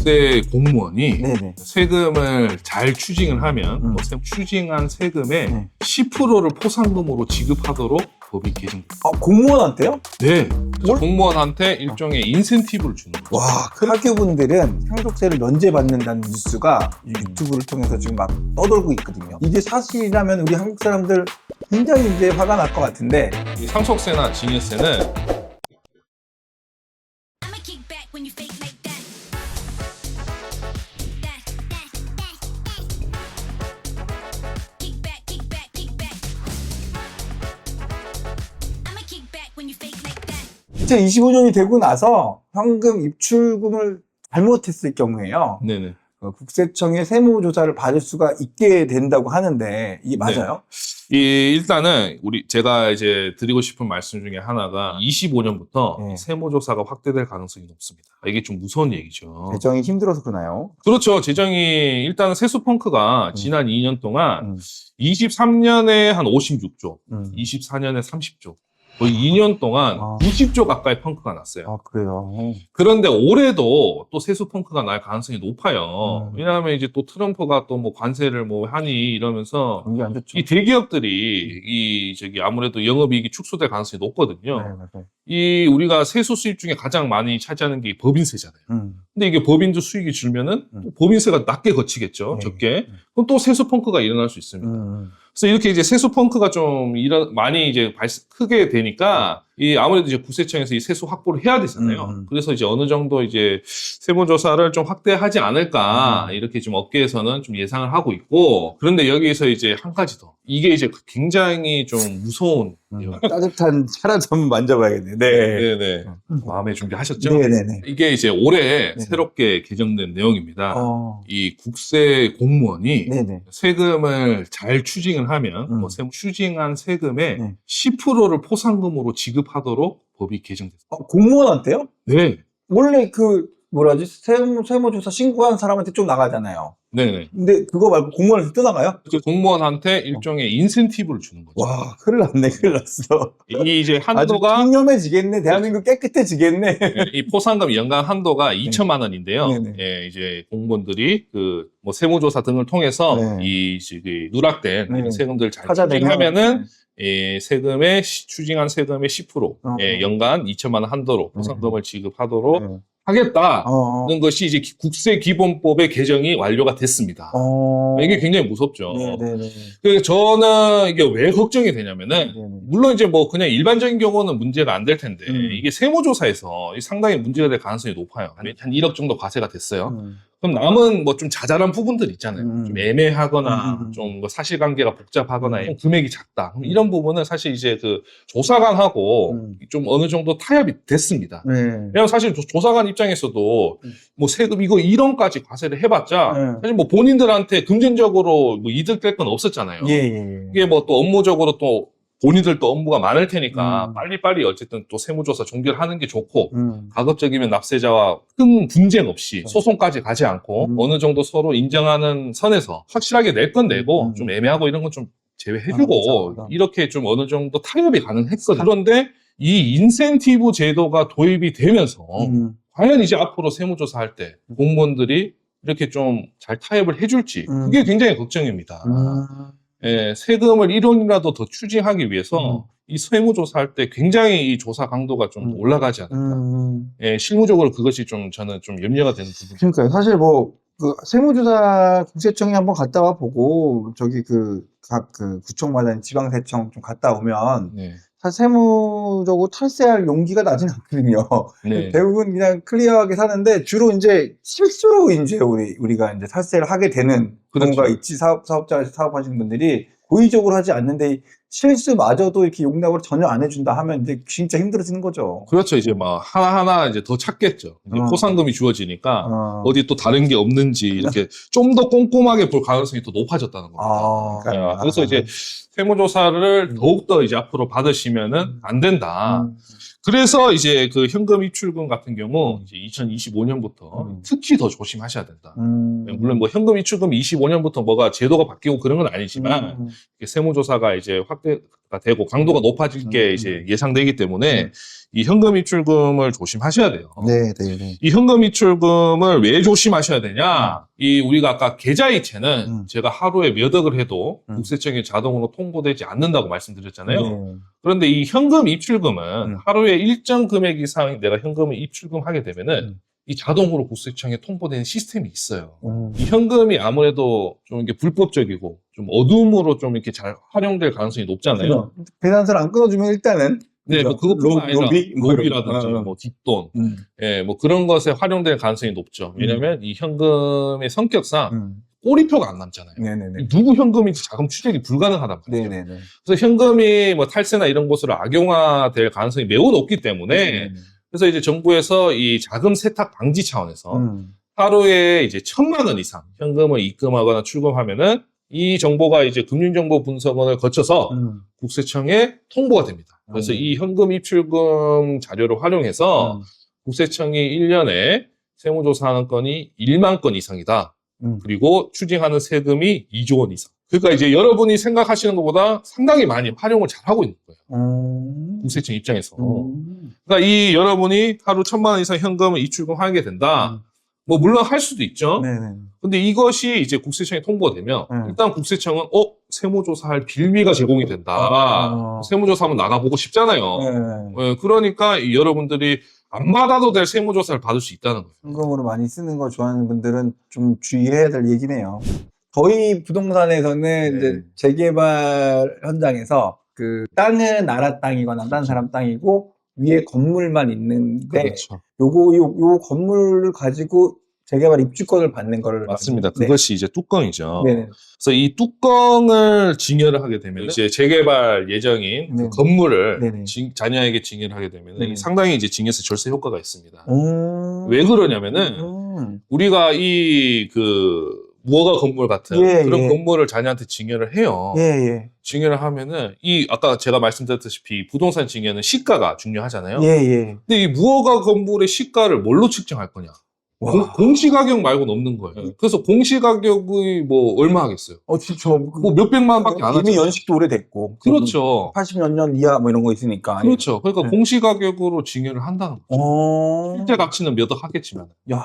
국세 공무원이 네네. 세금을 잘 추징을 하면 음. 뭐 세- 추징한 세금의 네. 10%를 포상금으로 지급하도록 법이 개정됐습니다. 아, 공무원한테요? 네. 그래서 공무원한테 일종의 인센티브를 주는 거죠. 와, 그 학교분들은 상속세를 면제받는다는 뉴스가 이 유튜브를 통해서 지금 막 떠돌고 있거든요. 이게 사실이라면 우리 한국 사람들 굉장히 이제 화가 날 것 같은데 이 상속세나 증여세는 I'ma kick back when you fake 2025년이 되고 나서 현금 입출금을 잘못했을 경우에요. 네네. 어, 국세청의 세무 조사를 받을 수가 있게 된다고 하는데 이게 맞아요? 이 일단은 우리 제가 이제 드리고 싶은 말씀 중에 하나가 25년부터 네. 세무 조사가 확대될 가능성이 높습니다. 이게 좀 무서운 얘기죠. 배정이 힘들어서 그러나요? 그렇죠. 재정이 일단은 세수 펑크가 음. 지난 2년 동안 음, 23년에 한 56조, 음. 24년에 30조, 거의 2년 동안 아. 90조 가까이 펑크가 났어요. 아 그래요. 그런데 올해도 또 세수 펑크가 날 가능성이 높아요. 음. 왜냐하면 이제 또 트럼프가 또 뭐 관세를 뭐 하니 이러면서 경기 안 좋죠. 이 대기업들이 이 저기 아무래도 영업이익이 축소될 가능성이 높거든요. 네, 맞아요. 이 우리가 세수 수입 중에 가장 많이 차지하는 게 법인세잖아요. 음. 근데 이게 법인도 수익이 줄면은 음. 또 법인세가 낮게 거치겠죠. 네. 적게. 음. 그럼 또 세수 펑크가 일어날 수 있습니다. 음. 그래서 이렇게 이제 세수 펑크가 좀 일어 많이 이제 발 크게 되니까 이 아무래도 이제 국세청에서 이 세수 확보를 해야 되잖아요. 음. 그래서 이제 어느 정도 이제 세무조사를 좀 확대하지 않을까 음. 이렇게 좀 업계에서는 좀 예상을 하고 있고 그런데 여기에서 이제 한 가지 더 이게 이제 굉장히 좀 무서운. 음. 따뜻한 차라도 한번 만져봐야겠네요. 네. 네네 음. 마음에 준비하셨죠? 네네네. 이게 이제 올해 네. 새롭게 개정된 내용입니다. 어. 이 국세 공무원이 네네. 세금을 잘 추징을 하면 음. 뭐 세무 추징한 세금의 네. 10%를 포상금으로 지급 하도록 법이 개정됐습니다. 어, 공무원한테요? 네. 원래 그 뭐라지 세무 세무조사 신고한 사람한테 좀 나가잖아요. 네네. 근데 그거 말고 공무원한테 또 나가요? 그 공무원한테 일종의 인센티브를 주는 거죠. 와, 큰일 났네, 큰일 났어. 이 이제 아주 한도가 청렴해지겠네. 대한민국 깨끗해지겠네. 예, 이 포상금 연간 한도가 2천만 원인데요. 네네. 예, 이제 공무원들이 그 뭐 세무조사 등을 통해서 네. 이 저기 누락된 네. 세금들 잘 찾아내면 추징하면은 예, 세금의 시- 추징한 세금의 10% 어. 예, 연간 2천만 원 한도로 포상금을 지급하도록 네. 하겠다는 어. 것이 이제 기- 국세 기본법의 개정이 완료가 됐습니다. 어. 이게 굉장히 무섭죠. 네네네. 그래서 저는 이게 왜 걱정이 되냐면은 네네. 물론 이제 뭐 그냥 일반적인 경우는 문제가 안 될 텐데 음. 이게 세무조사에서 상당히 문제가 될 가능성이 높아요. 한 1억 정도 과세가 됐어요. 음. 그럼 남은 뭐 좀 자잘한 부분들 있잖아요. 음. 좀 애매하거나 음, 음. 좀뭐 사실관계가 복잡하거나 음. 좀 금액이 작다. 그럼 이런 부분은 사실 이제 그 조사관하고 음. 좀 어느 정도 타협이 됐습니다. 네. 왜냐면 사실 조- 조사관 입장에서도 음. 뭐 세금 이거 1원까지 과세를 해봤자 네. 사실 뭐 본인들한테 금전적으로 뭐 이득될 건 없었잖아요. 예, 예, 예. 이게 뭐 또 업무적으로 또 본인들도 업무가 많을 테니까 음. 빨리빨리 어쨌든 또 세무조사 종결하는 게 좋고 음. 가급적이면 납세자와 큰 분쟁 없이 네. 소송까지 가지 않고 음. 어느 정도 서로 인정하는 선에서 확실하게 낼 건 내고 음. 좀 애매하고 이런 건좀 아, 제외해주고 맞아, 맞아. 이렇게 좀 어느 정도 타협이 가능했거든요. 그런데 이 인센티브 제도가 도입이 되면서 음. 과연 이제 앞으로 세무조사 할 때 공무원들이 이렇게 좀 잘 타협을 해줄지 음. 그게 굉장히 걱정입니다. 음. 예, 세금을 1원이라도 더 추징하기 위해서 음. 이 세무조사할 때 굉장히 이 조사 강도가 좀 음. 올라가지 않을까. 음. 예, 실무적으로 그것이 좀 저는 좀 염려가 되는 부분. 그러니까요. 사실 뭐, 그, 세무조사 국세청에 한번 갔다 와 보고, 저기 그, 각 그 구청마다 지방세청 좀 갔다 오면, 네. 세무적으로 탈세할 용기가 나진 않거든요. 네. 대부분 그냥 클리어하게 사는데, 주로 이제 실수로 이제 우리, 우리가 이제 탈세를 하게 되는 그렇죠. 경우가 있지, 사업, 사업자에서 사업하시는 분들이 고의적으로 하지 않는데, 실수마저도 이렇게 용납을 전혀 안 해준다 하면 이제 진짜 힘들어지는 거죠. 그렇죠. 이제 막 하나하나 이제 더 찾겠죠. 이제 어. 포상금이 주어지니까 어. 어디 또 다른 게 없는지 이렇게 좀 더 꼼꼼하게 볼 가능성이 더 높아졌다는 겁니다. 아, 예, 그래서 이제 세무조사를 더욱더 이제 앞으로 받으시면은 안 된다. 음. 그래서 이제 그 현금 입출금 같은 경우 이제 2025년부터 음. 특히 더 조심하셔야 된다. 음. 물론 뭐 현금 입출금이 25년부터 뭐가 제도가 바뀌고 그런 건 아니지만 음. 이게 세무조사가 이제 확대가 되고 강도가 높아질 게 음. 이제 예상되기 때문에 음. 이 현금 입출금을 조심하셔야 돼요. 네, 네, 네. 이 현금 입출금을 왜 조심하셔야 되냐? 이 우리가 아까 계좌이체는 음. 제가 하루에 몇 억을 해도 음. 국세청에 자동으로 통보되지 않는다고 말씀드렸잖아요. 네. 그런데 이 현금 입출금은 음. 하루에 일정 금액 이상 내가 현금을 입출금하게 되면은 음. 이 자동으로 국세청에 통보되는 시스템이 있어요. 음. 이 현금이 아무래도 좀 이게 불법적이고 좀 어둠으로 좀 이렇게 잘 활용될 가능성이 높잖아요. 그죠. 계산서를 안 끊어주면 일단은 네, 뭐. 그것뿐만 로- 아니라 로비? 뭐. 로비라든지 어, 어. 뭐 뒷돈, 음. 예, 뭐 그런 것에 활용될 가능성이 높죠. 왜냐하면 이 현금의 성격상 음. 꼬리표가 안 남잖아요. 네네네. 누구 현금인지 자금 추적이 불가능하단 말이에요. 네네네. 그래서 현금이 뭐 탈세나 이런 곳으로 악용화될 가능성이 매우 높기 때문에 네. 그래서 이제 정부에서 이 자금 세탁 방지 차원에서 음. 하루에 이제 천만 원 이상 현금을 입금하거나 출금하면은 이 정보가 이제 금융정보 분석원을 거쳐서 음. 국세청에 통보가 됩니다. 그래서 음. 이 현금 입출금 자료를 활용해서 음. 국세청이 1년에 세무조사하는 건이 1만 건 이상이다. 음. 그리고 추징하는 세금이 2조 원 이상. 그러니까 이제 여러분이 생각하시는 것보다 상당히 많이 활용을 잘 하고 있는 거예요. 음. 국세청 입장에서. 음. 그러니까 이 여러분이 하루 천만 원 이상 현금을 입출금 하게 된다. 음. 뭐 물론 할 수도 있죠. 네네. 근데 이것이 이제 국세청에 통보되면 음. 일단 국세청은 어 세무조사할 빌미가 제공이 된다. 아. 세무조사 한번 나가보고 싶잖아요. 네. 예, 그러니까 이 여러분들이 안 받아도 될 세무조사를 받을 수 있다는 거예요. 현금으로 많이 쓰는 거 좋아하는 분들은 좀 주의해야 될 얘기네요. 저희 부동산에서는 네. 이제 재개발 현장에서 그 땅은 나라 땅이거나 다른 사람 땅이고 위에 건물만 있는데 그렇죠. 요거 요, 요 건물을 가지고 재개발 입주권을 받는 거를 맞습니다. 네. 그것이 이제 뚜껑이죠. 네네. 그래서 이 뚜껑을 증여를 하게 되면 이제 재개발 예정인 그 네. 건물을 네네. 징- 자녀에게 증여를 하게 되면. 상당히 이제 증여세 절세 효과가 있습니다. 음. 왜 그러냐면은 음. 우리가 이 그 무허가 건물 같은 예, 그런 예. 건물을 자녀한테 증여를 해요. 예, 예. 증여를 하면은 이 아까 제가 말씀드렸다시피 부동산 증여는 시가가 중요하잖아요. 예, 예. 근데 이 무허가 건물의 시가를 뭘로 측정할 거냐? 와. 공, 공시 가격 말고는 없는 거예요. 그래서 공시 가격이 뭐 얼마 하겠어요? 어, 진짜. 뭐 몇백만 원밖에 안 이미 하죠. 연식도 오래됐고. 그렇죠. 80몇 년 이하 뭐 이런 거 있으니까. 그렇죠. 그러니까 네. 공시 가격으로 증여를 한다는 거예요. 어. 실제 가치는 몇 억 하겠지만. 야,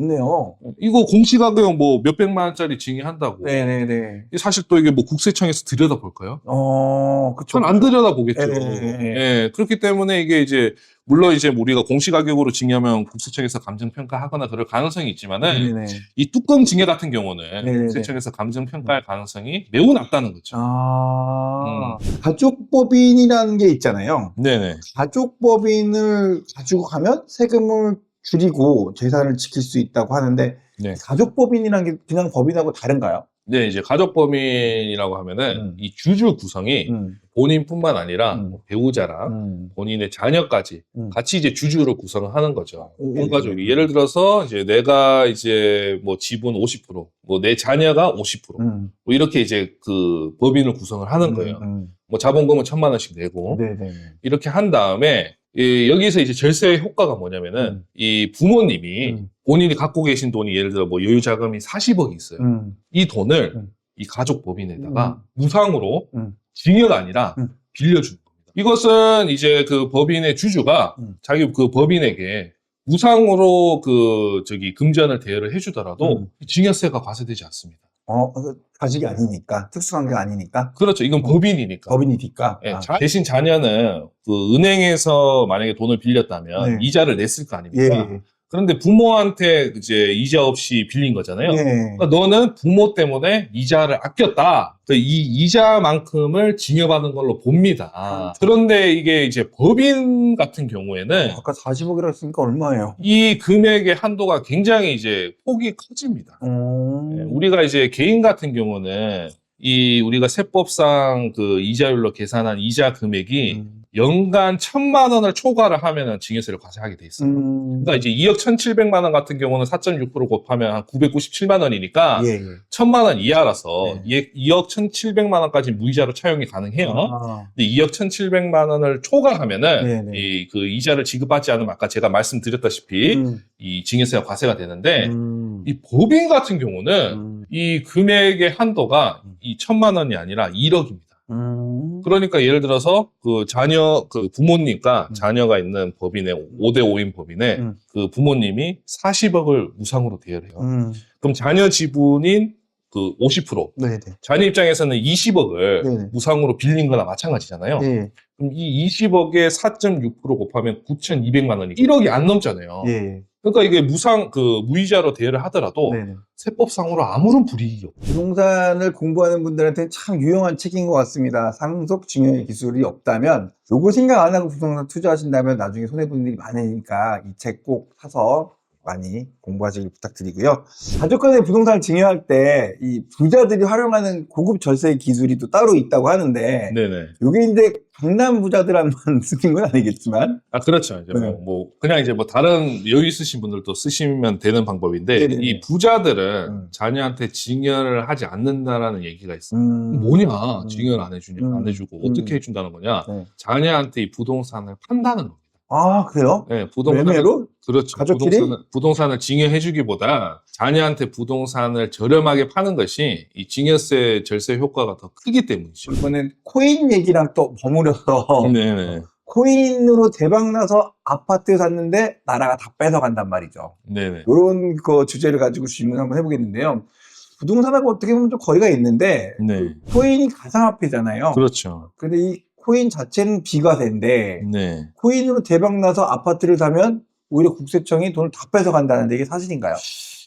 좋네요. 이거 공시가격 뭐 몇백만 원짜리 증여한다고. 네네네. 사실 또 이게 뭐 국세청에서 들여다볼까요? 어, 그쵸. 전안 들여다보겠죠. 예, 그렇기 때문에 이게 이제 물론 이제 우리가 공시가격으로 증여하면 국세청에서 감정평가하거나 그럴 가능성이 있지만은 네네. 이 뚜껑 증여 같은 경우는 네네네. 국세청에서 감정평가할 가능성이 매우 낮다는 거죠. 아, 가족법인이라는 게 있잖아요. 네네. 가족법인을 가지고 가면 세금을 줄이고 재산을 지킬 수 있다고 하는데 네. 가족법인이라는 게 그냥 법인하고 다른가요? 네, 이제 가족 범인이라고 하면은 음. 이 주주 구성이 음, 본인뿐만 아니라 음. 뭐 배우자랑 음, 본인의 자녀까지 음. 같이 이제 주주로 구성을 하는 거죠. 오, 온 가족이 예를 들어서 이제 내가 이제 뭐 지분 50%, 뭐 내 자녀가 50%, 음, 뭐 이렇게 이제 그 법인을 구성을 하는 거예요. 음, 뭐 자본금은 천만 원씩 내고 네네. 이렇게 한 다음에 이 여기서 이제 절세 효과가 뭐냐면은 음. 이 부모님이 음. 본인이 갖고 계신 돈이 예를 들어 뭐 여유 자금이 40억이 있어요. 음, 이 돈을 음. 이 가족 법인에다가 무상으로 음. 증여가 아니라 음. 빌려주는 겁니다. 이것은 이제 그 법인의 주주가 음. 자기 그 법인에게 무상으로 그 저기 금전을 대여를 해주더라도 음. 증여세가 과세되지 않습니다. 어, 그 가족이 아니니까 특수관계가 아니니까 그렇죠. 이건 법인이니까. 법인이니까. 예, 아, 자- 대신 자녀는 그 은행에서 만약에 돈을 빌렸다면 네. 이자를 냈을 거 예, 아닙니까? 예. 그런데 부모한테 이제 이자 없이 빌린 거잖아요. 예. 그러니까 너는 부모 때문에 이자를 아꼈다. 그이 이자만큼을 증여받는 걸로 봅니다. 그런데 이게 이제 법인 같은 경우에는 아까 40억이라고 했으니까 얼마예요? 이 금액의 한도가 굉장히 이제 폭이 커집니다. 음. 예, 우리가 이제 개인 같은 경우는 이 우리가 세법상 그 이자율로 계산한 이자 금액이 음. 연간 천만 원을 초과를 하면은 증여세를 과세하게 돼 있어요. 음. 그러니까 이제 2억 1,700만 원 같은 경우는 4.6% 곱하면 한 997만 원이니까 예, 예. 천만 원 이하라서 네. 2억 1,700만 원까지 무이자로 차용이 가능해요. 아. 근데 2억 1,700만 원을 초과하면은 네네. 이그 이자를 지급받지 않으면 아까 제가 말씀드렸다시피 음. 이 증여세가 과세가 되는데 음. 이 법인 같은 경우는 음. 이 금액의 한도가 이 천만 원이 아니라 1억입니다. 음. 그러니까 예를 들어서 그 자녀 그 부모님과 음. 자녀가 있는 법인의 5대 5인 법인에 음. 그 부모님이 40억을 우상으로 대여해요. 음. 그럼 자녀 지분인 그 50%, 네네. 자녀 입장에서는 20억을 네네. 무상으로 빌린 거나 마찬가지잖아요. 예. 그럼 이 20억에 4.6% 곱하면 9,200만 원이 1억이 안 넘잖아요. 예. 그러니까 이게 무상 그 무이자로 대여를 하더라도 네네. 세법상으로 아무런 불이익이 없고 부동산을 공부하는 분들한테 참 유용한 책인 것 같습니다. 상속 증여 기술이 없다면 요거 생각 안 하고 부동산 투자하신다면 나중에 손해 보는 일이 많으니까 이 책 꼭 사서 많이 공부하시길 부탁드리고요. 가족 간의 부동산을 증여할 때 이 부자들이 활용하는 고급 절세 기술이 또 따로 있다고 하는데 네네. 요게 이제 강남 부자들한만 쓰는 건 아니겠지만 아 그렇죠. 이제 네. 뭐, 뭐 그냥 이제 뭐 다른 여유 있으신 분들도 쓰시면 되는 방법인데 네네네. 이 부자들은 음. 자녀한테 증여를 하지 않는다라는 얘기가 있어요. 음, 뭐냐 음. 증여를 안 해주냐 음. 안 해주고 음. 어떻게 해준다는 거냐 네. 자녀한테 이 부동산을 판다는 겁니다. 아 그래요? 네, 부동산을 매매로? 그렇죠. 가족끼리? 부동산을, 부동산을 증여해주기보다 자녀한테 부동산을 저렴하게 파는 것이 이 증여세 절세 효과가 더 크기 때문이죠. 이번엔 코인 얘기랑 또 버무려서 네네. 코인으로 대박 나서 아파트 샀는데 나라가 다 뺏어간단 말이죠. 네네. 이런 그 주제를 가지고 질문 한번 해보겠는데요. 부동산하고 어떻게 보면 좀 거리가 있는데 네. 코인이 가상화폐잖아요. 그렇죠. 근데 이 코인 자체는 비과세인데 네. 코인으로 대박 나서 아파트를 사면 오히려 국세청이 돈을 다 뺏어간다는데 이게 사실인가요?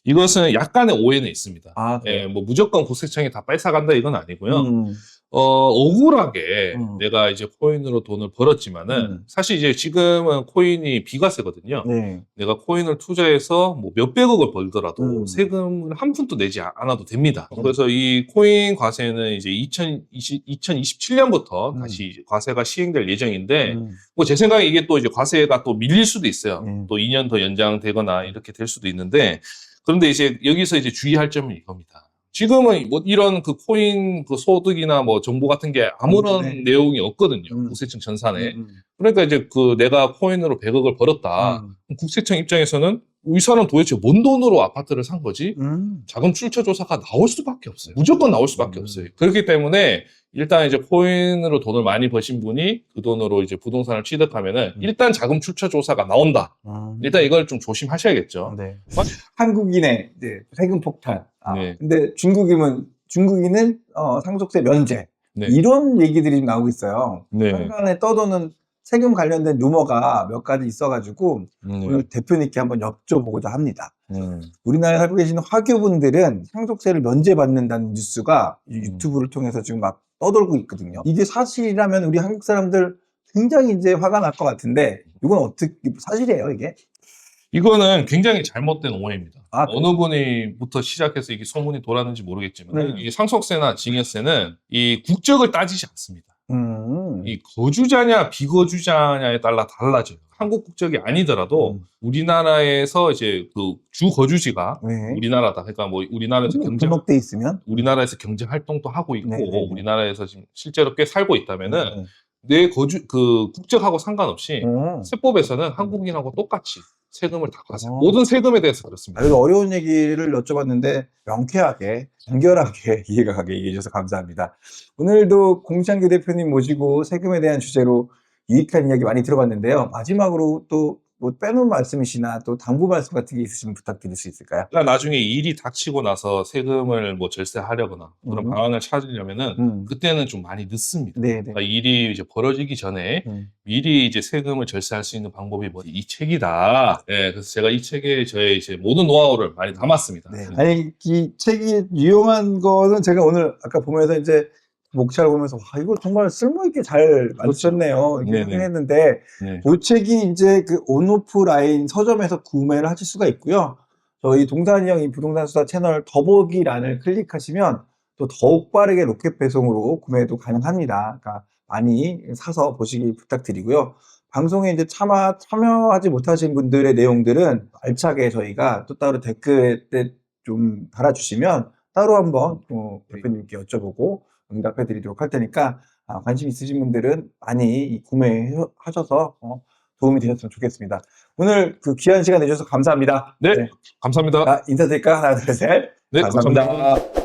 이것은 약간의 오해는 있습니다. 아, 예, 뭐 무조건 국세청이 다 뺏어간다 이건 아니고요. 음, 어, 억울하게 음. 내가 이제 코인으로 돈을 벌었지만은 음. 사실 이제 지금은 코인이 비과세거든요. 네. 내가 코인을 투자해서 뭐 몇백억을 벌더라도 음. 세금을 한 푼도 내지 않아도 됩니다. 음. 그래서 이 코인 과세는 이제 2020, 2027년부터 음. 다시 과세가 시행될 예정인데 음, 뭐제 생각에 이게 또 이제 과세가 또 밀릴 수도 있어요. 음. 또 2년 더 연장되거나 이렇게 될 수도 있는데 그런데 이제 여기서 이제 주의할 점은 이겁니다. 지금은 뭐 이런 그 코인 그 소득이나 뭐 정보 같은 게 아무런 네. 내용이 없거든요. 음. 국세청 전산에. 음, 그러니까 이제 그 내가 코인으로 100억을 벌었다. 음, 국세청 입장에서는 이 사람 도대체 뭔 돈으로 아파트를 산 거지? 음. 자금 출처 조사가 나올 수밖에 없어요. 무조건 나올 수밖에 음. 없어요. 그렇기 때문에 일단 이제 코인으로 돈을 많이 버신 분이 그 돈으로 이제 부동산을 취득하면은 음. 일단 자금 출처 조사가 나온다. 음. 일단 이걸 좀 조심하셔야겠죠. 네. 한국인의 이제 세금 폭탄. 아, 네. 근데 중국인은 중국인은 어, 상속세 면제. 네. 이런 얘기들이 좀 나오고 있어요. 네. 한간에 떠도는 세금 관련된 루머가 몇 가지 있어가지고 네. 오늘 대표님께 한번 여쭤보고자 합니다. 음. 우리나라에 살고 계시는 화교분들은 상속세를 면제받는다는 뉴스가 이 음. 유튜브를 통해서 지금 막 떠돌고 있거든요. 이게 사실이라면 우리 한국 사람들 굉장히 이제 화가 날 것 같은데 이건 어떻게 사실이에요 이게? 이거는 굉장히 잘못된 오해입니다. 아, 어느 분이부터 시작해서 이게 소문이 돌았는지 모르겠지만 네. 이 상속세나 증여세는 이 국적을 따지지 않습니다. 음. 이 거주자냐 비거주자냐에 따라 달라져요. 한국 국적이 아니더라도 음. 우리나라에서 이제 그 주 거주지가 네. 우리나라다. 그러니까 뭐 우리나라에서 경제 등록돼 있으면 우리나라에서 경제 활동도 하고 있고 네, 네, 네. 우리나라에서 지금 실제로 꽤 살고 있다면은 네. 내 거주 그 국적하고 상관없이 음. 세법에서는 한국인하고 똑같이 세금을 다 과세. 어. 모든 세금에 대해서 그렇습니다. 아주 어려운 얘기를 여쭤봤는데 명쾌하게 간결하게 이해가 가게 얘기해 주셔서 감사합니다. 오늘도 공창규 대표님 모시고 세금에 대한 주제로 유익한 이야기 많이 들어봤는데요. 마지막으로 또 뭐 빼놓은 말씀이시나 또 당부 말씀 같은 게 있으시면 부탁드릴 수 있을까요? 그러니까 나중에 일이 닥치고 나서 세금을 뭐 절세하려거나 그런 음. 방안을 찾으려면은 음. 그때는 좀 많이 늦습니다. 네, 네. 그러니까 일이 이제 벌어지기 전에 음. 미리 이제 세금을 절세할 수 있는 방법이 뭐 이 책이다. 예, 그래서 제가 이 책에 저의 이제 모든 노하우를 많이 담았습니다. 네. 아니 이 책이 유용한 거는 제가 오늘 아까 보면서 이제 목차를 보면서 와 이거 정말 쓸모있게 잘 만드셨네요 이렇게 네네. 생각했는데 네. 이 책이 이제 그 온오프 라인 서점에서 구매를 하실 수가 있고요. 저희 동산이 형이 부동산 수다 채널 더보기란을 클릭하시면 또 더욱 빠르게 로켓 배송으로 구매도 가능합니다. 그러니까 많이 사서 보시기 부탁드리고요. 방송에 이제 참아, 참여하지 못하신 분들의 내용들은 알차게 저희가 또 따로 댓글 때좀 달아주시면 따로 한번 어, 대표님께 여쭤보고 응답해 드리도록 할 테니까 아, 관심 있으신 분들은 많이 구매하셔서 어, 도움이 되셨으면 좋겠습니다. 오늘 그 귀한 시간 내주셔서 감사합니다. 네, 감사합니다. 자, 인사드릴까? 하나, 둘, 셋. 네, 감사합니다. 감사합니다.